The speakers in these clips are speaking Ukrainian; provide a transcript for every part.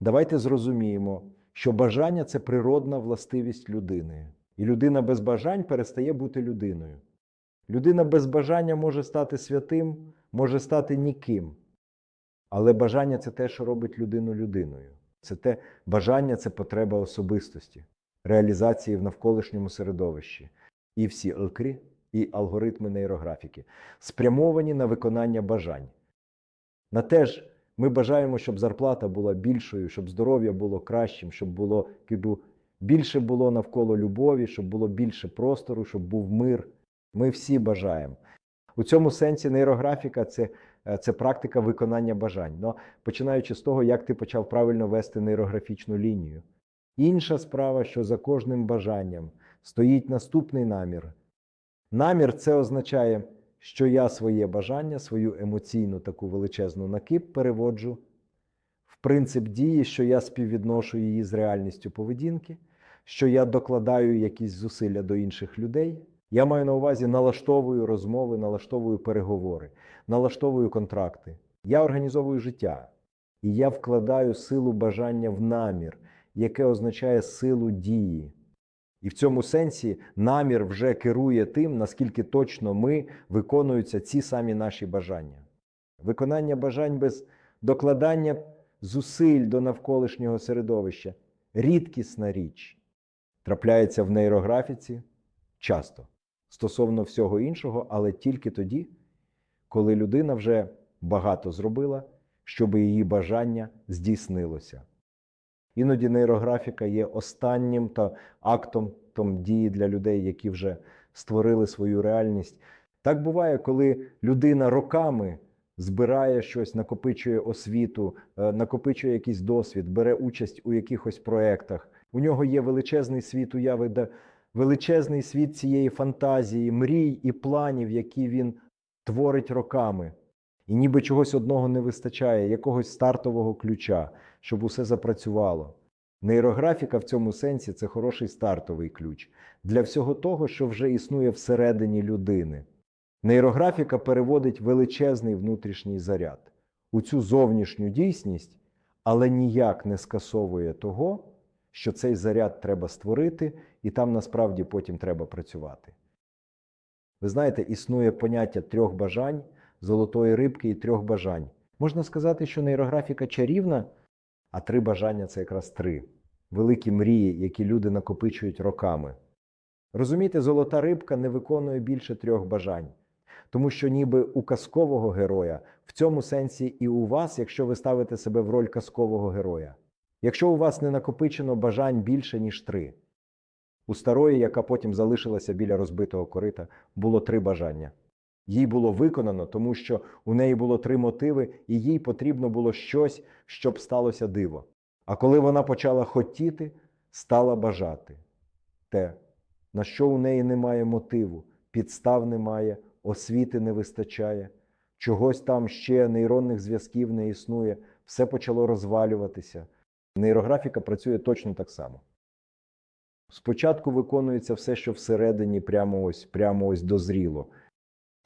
Давайте зрозуміємо, що бажання це природна властивість людини. І людина без бажань перестає бути людиною. Людина без бажання може стати святим, може стати ніким. Але бажання це те, що робить людину людиною. Це те бажання це потреба особистості, реалізації в навколишньому середовищі. І всі алкрі, і алгоритми нейрографіки спрямовані на виконання бажань. На те ж ми бажаємо, щоб зарплата була більшою, щоб здоров'я було кращим, щоб було кажу, більше було навколо любові, щоб було більше простору, щоб був мир. Ми всі бажаємо. У цьому сенсі нейрографіка це, е, це практика виконання бажань. Но починаючи з того, як ти почав правильно вести нейрографічну лінію. Інша справа, що за кожним бажанням стоїть наступний намір. Намір це означає, що я своє бажання, свою емоційну таку величезну накип переводжу в принцип дії, що я співвідношу її з реальністю поведінки, що я докладаю якісь зусилля до інших людей. Я маю на увазі налаштовую розмови, налаштовую переговори, налаштовую контракти. Я організовую життя. І я вкладаю силу бажання в намір, яке означає силу дії. І в цьому сенсі намір вже керує тим, наскільки точно ми виконуються ці самі наші бажання. Виконання бажань без докладання зусиль до навколишнього середовища рідкісна річ. Трапляється в нейрографіці часто стосовно всього іншого, але тільки тоді, коли людина вже багато зробила, щоб її бажання здійснилося. Іноді нейрографіка є останнім та актом том, дії для людей, які вже створили свою реальність. Так буває, коли людина роками збирає щось, накопичує освіту, е, накопичує якийсь досвід, бере участь у якихось проєктах. У нього є величезний світ уяви, де величезний світ цієї фантазії, мрій і планів, які він творить роками. І ніби чогось одного не вистачає, якогось стартового ключа, щоб усе запрацювало. Нейрографіка в цьому сенсі це хороший стартовий ключ для всього того, що вже існує всередині людини. Нейрографіка переводить величезний внутрішній заряд у цю зовнішню дійсність, але ніяк не скасовує того, що цей заряд треба створити, і там насправді потім треба працювати. Ви знаєте, існує поняття трьох бажань, золотої рибки і трьох бажань. Можна сказати, що нейрографіка чарівна, а три бажання це якраз три великі мрії, які люди накопичують роками. Розумієте, золота рибка не виконує більше трьох бажань, тому що ніби у казкового героя в цьому сенсі і у вас, якщо ви ставите себе в роль казкового героя. Якщо у вас не накопичено бажань більше, ніж три, у старої, яка потім залишилася біля розбитого корита, було три бажання. Їй було виконано, тому що у неї було три мотиви, і їй потрібно було щось, щоб сталося диво. А коли вона почала хотіти, стала бажати те, на що у неї немає мотиву, підстав немає, освіти не вистачає, чогось там ще нейронних зв'язків не існує, все почало розвалюватися. Нейрографіка працює точно так само. Спочатку виконується все, що всередині прямо ось, прямо ось дозріло.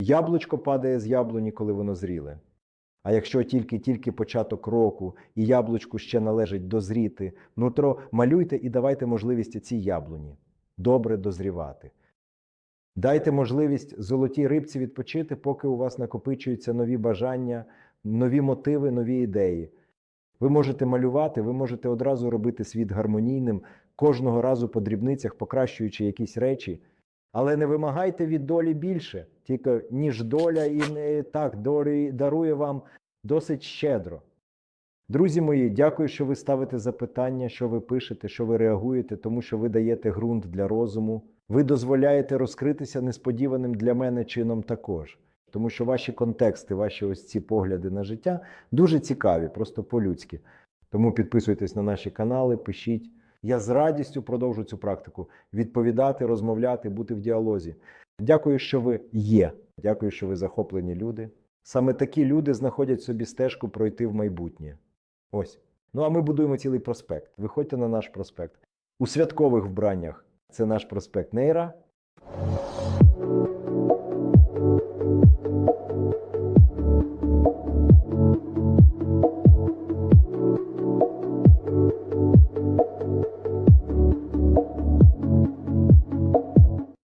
Яблучко падає з яблуні, коли воно зріле. А якщо тільки-тільки початок року і яблучку ще належить дозріти, нутро малюйте і давайте можливість цій яблуні добре дозрівати. Дайте можливість золотій рибці відпочити, поки у вас накопичуються нові бажання, нові мотиви, нові ідеї. Ви можете малювати, ви можете одразу робити світ гармонійним, кожного разу по дрібницях покращуючи якісь речі. Але не вимагайте від долі більше, тільки ніж доля і не так дарує вам досить щедро. Друзі мої, дякую, що ви ставите запитання, що ви пишете, що ви реагуєте, тому що ви даєте ґрунт для розуму. Ви дозволяєте розкритися несподіваним для мене чином також. Тому що ваші контексти, ваші ось ці погляди на життя дуже цікаві, просто по-людськи. Тому підписуйтесь на наші канали, пишіть. Я з радістю продовжу цю практику відповідати, розмовляти, бути в діалозі. Дякую, що ви є. Дякую, що ви захоплені люди. Саме такі люди знаходять собі стежку пройти в майбутнє. Ось. Ну а ми будуємо цілий проспект. Виходьте на наш проспект. У святкових вбраннях це наш проспект Нейра.